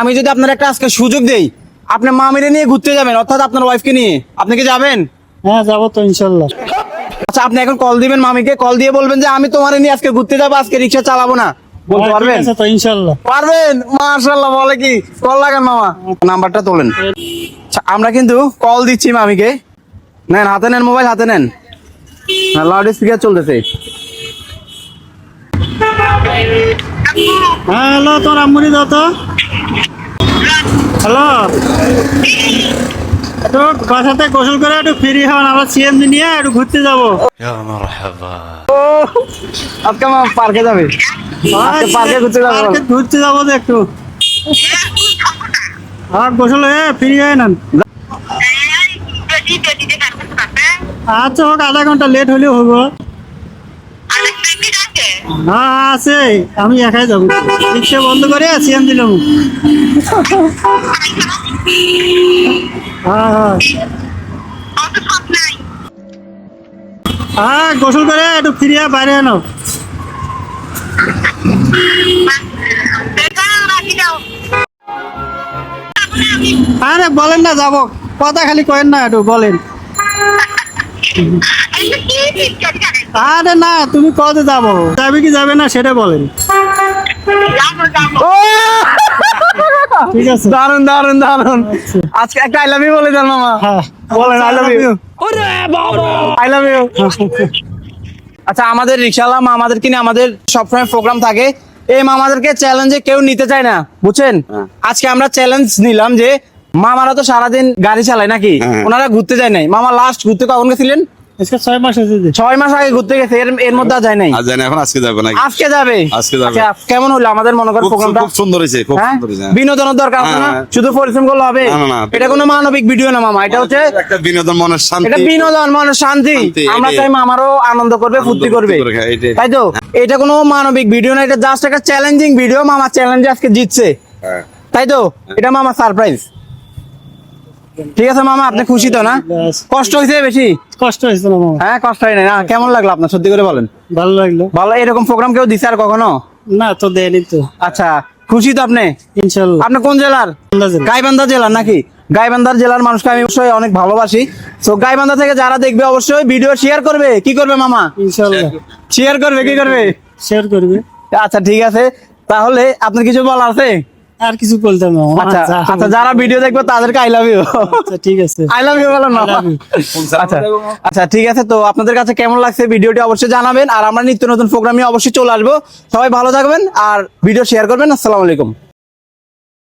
আমি যদি আপনার একটা আজকে সুযোগ দেই আপনি মামিরে নিয়ে ঘুরতে যাবেন অর্থাৎ আপনার ওয়াইফকে নিয়ে। আপনি কি যাবেন? হ্যাঁ যাব তো ইনশাল্লাহ। আচ্ছা আপনি এখন কল দিবেন মামিকে কল দিয়ে বলবেন যে আমি তোমার নিয়ে আজকে ঘুরতে যাব আজকে রিক্সা চালাবো না। বলতে হ্যাঁ, পারবেন? তো ইনশাল্লাহ। পারবেন? মাশাল্লাহ বলে কি? কল লাগান মামা। নাম্বারটা তোলেন। আচ্ছা, আমরা কিন্তু কল দিচ্ছি মামিকে। নেন হাতে নেন মোবাইল হাতে নেন। লাউড স্পিকার চলতেছে। হ্যাঁ হ্যালো তোর আম্মুনি দাও তো। হ্যালো? একটু বাসাতে গোসল করে একটু ফ্রি হন আমরা সিএমজি নিয়ে একটু ঘুরতে যাব। ও আজকে মা পার্কে যাবে? পার্কে ঘুরতে যাব। পার্কে ঘুরতে যাব তো একটু। আর গোসল হয়ে ফ্রি হয়ে নেন। আচ্ছা হোক আধা ঘণ্টা লেট হলেও হব। হ্যাঁ আছে। আমি একাই যাব। রিক্সা বন্ধ করে সিএম দিলাম হ্যাঁ হ্যাঁ। হ্যাঁ গোসল করে একটু ফিরিয়ে বাইরে আনো। আরে, বলেন না, যাব। কথা খালি কয়েন না, একটু বলেন। আরে না তুমি কতে যাব? যাবে কি যাবে না সেটা বলেন। ঠিক আছে। দারুণ দারুণ দারুণ আজকে একটা আই লাভ ইউ বলে দেন মামা। হ্যাঁ বলেন I love you I love you আচ্ছা আমাদের রিক্সাওয়ালা আমাদের সবসময় প্রোগ্রাম থাকে। এই মামাদেরকে চ্যালেঞ্জে কেউ নিতে চায় না বুঝছেন? আজকে আমরা চ্যালেঞ্জ নিলাম যে মামারা তো সারাদিন গাড়ি চালায় নাকি? ওনারা ঘুরতে যায় নাই। মামা লাস্ট ঘুরতে কখন গেছিলেন? আজকে ছয় মাস ছয় মাস আগে ঘুরতে গেছে এর এর মধ্যে যায় নাই। আজ জানি এখন আজকে যাবে নাকি? আজকে যাবে। আজকে যাবে। আচ্ছা, কেমন হলো আমাদের মনে করেন প্রোগ্রামটা? খুব সুন্দর হয়েছে খুব হ্যাঁ? সুন্দর হয়েছে। হ্যাঁ। বিনোদনের দরকার আছে না? হ্যাঁ। শুধু পরিশ্রম করলে হবে? না, না, না। এটা কোনো মানবিক ভিডিও না মামা। এটা হচ্ছে একটা বিনোদন মনের শান্তি। এটা বিনোদন মানে শান্তি। আমরা চাই মামারও আনন্দ করবে ফুর্তি করবে হ্যাঁ। তাই তো? এটা কোনো মানবিক ভিডিও না এটা জাস্ট একটা চ্যালেঞ্জিং ভিডিও মামা চ্যালেঞ্জে আজকে জিতছে। হ্যাঁ। তাই তো? এটা মামা সারপ্রাইজ ঠিক আছে মামা আপনি খুশি তো না? কষ্ট হয়েছে বেশি? কষ্ট হয়েছে না মামা। হ্যাঁ কষ্ট হয় না? কেমন লাগল আপনার? সত্যি করে বলেন। ভালো লাগল। ভালো এরকম প্রোগ্রাম কেউ দিছে আর কখনো? না তো দেয়নি তো। আচ্ছা খুশি তো আপনি? ইনশাল্লাহ। আপনি কোন জেলার? গাইবান্ধা জেলার নাকি? গাইবান্ধার জেলার মানুষকে আমি অবশ্যই অনেক ভালোবাসি। তো গাইবান্ধা থেকে যারা দেখবে অবশ্যই ভিডিও শেয়ার করবে। কি করবে মামা? ইনশাল্লাহ। শেয়ার করবে কি করবে? শেয়ার করবে। আচ্ছা ঠিক আছে। তাহলে আপনার কিছু বলার আছে? আর কিছু বলতে না আচ্ছা আচ্ছা, আচ্ছা যারা ভিডিও দেখবে তাদেরকে আই লাভ ইউ আচ্ছা ঠিক আছে। আই লাভ ইউ বলো না. আচ্ছা আচ্ছা ঠিক আছে তো আপনাদের কাছে কেমন লাগছে ভিডিওটি অবশ্যই জানাবেন। আর আমরা নিত্য নতুন প্রোগ্রামে অবশ্যই চলে আসব। সবাই ভালো থাকবেন আর ভিডিও শেয়ার করবেন। আসসালামু আলাইকুম।